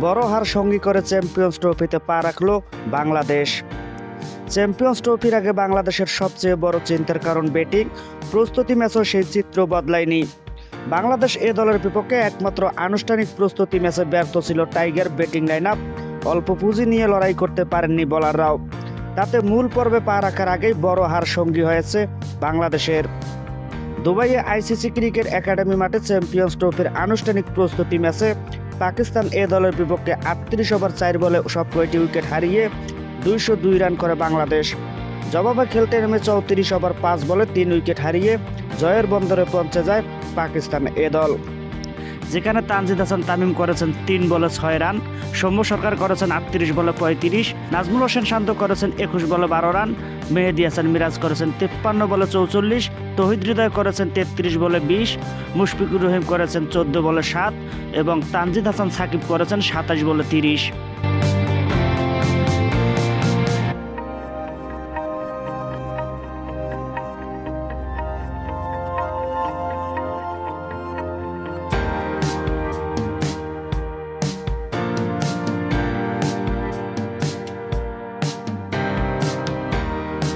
বড় হার সঙ্গী করে চ্যাম্পিয়ন্স ট্রফিতে পা রাখল বাংলাদেশ। চ্যাম্পিয়ন্স ট্রফির আগে বাংলাদেশের সবচেয়ে বড় চিন্তার কারণ ব্যাটিং। প্রস্তুতি ম্যাচও সেই চিত্র বদলায়নি। বাংলাদেশ এ দলের বিপক্ষে একমাত্র আনুষ্ঠানিক প্রস্তুতি ম্যাচে ব্যর্থ ছিল টাইগার ব্যাটিং লাইন আপ অল্প পুঁজি নিয়ে লড়াই করতে পারেননি বলাররাও। তাতে মূল পর্বে পা রাখার আগেই বড় হার সঙ্গী হয়েছে বাংলাদেশের। দুবাইয়ে আইসিসি ক্রিকেট একাডেমি মাঠে চ্যাম্পিয়ন্স ট্রফির আনুষ্ঠানিক প্রস্তুতি ম্যাচে পাকিস্তান এ দলের বিপক্ষে আটত্রিশ ওভার চার বলে সব কয়টি উইকেট হারিয়ে দুইশো দুই রান করে বাংলাদেশ। জবাবে খেলতে নেমে চৌত্রিশ ওভার পাঁচ বলে তিন উইকেট হারিয়ে জয়ের বন্দরে পৌঁছে যায় পাকিস্তান এ দল। যেখানে তানজিদ হাসান তামিম করেছেন তিন বলে ছয় রান, সৌম্য সরকার করেছেন আটত্রিশ বলে পঁয়ত্রিশ, নাজমুল হোসেন শান্ত করেছেন একুশ বলে বারো রান, মেহেদি হাসান মিরাজ করেছেন তেপ্পান্ন বলে চৌচল্লিশ, তহিদ হৃদয় করেছেন তেত্রিশ বলে বিশ, মুশফিকুর রহিম করেছেন চোদ্দ বলে সাত এবং তানজিদ হাসান সাকিব করেছেন সাতাশ বলে তিরিশ।